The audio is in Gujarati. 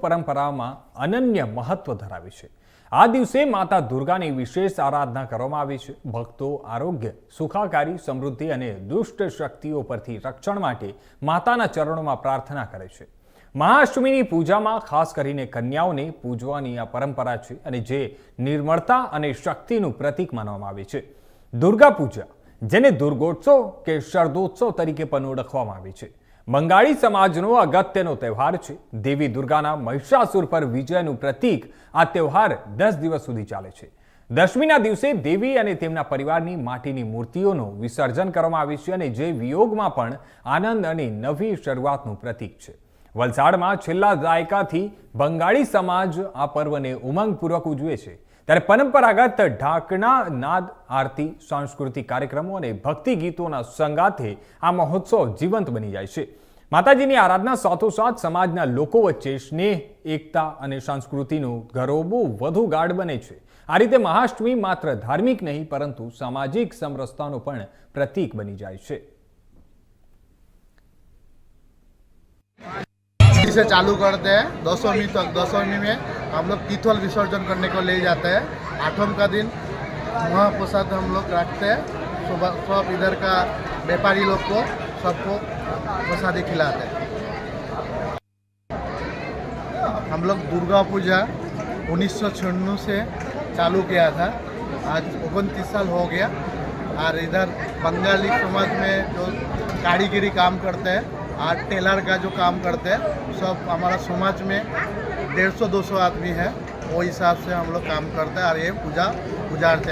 પરંપરામાં અનન્ય મહત્વ ધરાવે છે. આ દિવસે માતા દુર્ગાની વિશેષ આરાધના કરવામાં આવી છે. ભક્તો, આરોગ્ય, સુખાકારી, સમૃદ્ધિ અને દુષ્ટ શક્તિઓ પરથી રક્ષણ માટે માતાના ચરણોમાં પ્રાર્થના કરે છે. મહાઅષ્ટમીની પૂજામાં ખાસ કરીને કન્યાઓને પૂજવાની આ પરંપરા છે અને જે નિર્મળતા અને શક્તિનું પ્રતીક માનવામાં આવે છે. દુર્ગા પૂજા જેને દુર્ગોત્સવ કે શરદોત્સવ તરીકે પણ ઓળખવામાં આવે છે. બંગાળી સમાજનો અગત્યનો તહેવાર છે. દેવી દુર્ગાના મહિષાસુર પર વિજયનું પ્રતીક આ તહેવાર દસ દિવસ સુધી ચાલે છે. દશમીના દિવસે દેવી અને તેમના પરિવારની માટીની મૂર્તિઓનું વિસર્જન કરવામાં આવે છે અને જે વિયોગમાં પણ આનંદ અને નવી શરૂઆતનું પ્રતીક છે. વલસાડમાં છેલ્લા દાયકાથી બંગાળી સમાજ આ પર્વને ઉમંગપૂર્વક ઉજવે છે. ત્યારે પરંપરાગત ઢાકણા, નાદ, આરતી, સાંસ્કૃતિક કાર્યક્રમો અને ભક્તિ ગીતોના સંગાથે આ મહોત્સવ જીવંત બની જાય છે. માતાજીની આરાધના સાથોસાથ સમાજના લોકો વચ્ચે સ્નેહ, એકતા અને સંસ્કૃતિનું ગરોબું વધુ ગાઢ બને છે. આ રીતે મહાષ્ટમી માત્ર ધાર્મિક નહીં, પરંતુ સામાજિક સમરસતાનું પણ પ્રતીક બની જાય છે. से चालू करते हैं। दसवीं तक, दसवीं में हम लोग तीर्थल विसर्जन करने को ले जाते हैं। आठम का दिन, महाप्रसाद हम लोग रखते हैं। सुबह सब इधर का व्यापारी लोग को, सबको प्रसादी खिलाते हैं। हम लोग दुर्गा पूजा उन्नीस से चालू किया था। आज उनतीस साल हो गया। और इधर बंगाली समाज में जो कारीगरी काम करते हैं और टेलर का जो काम करते हैं सब हमारा समाज में डेढ़ सौ दो सौ आदमी है वो हिसाब से हम लोग काम करते हैं और ये पूजा गुजारते हैं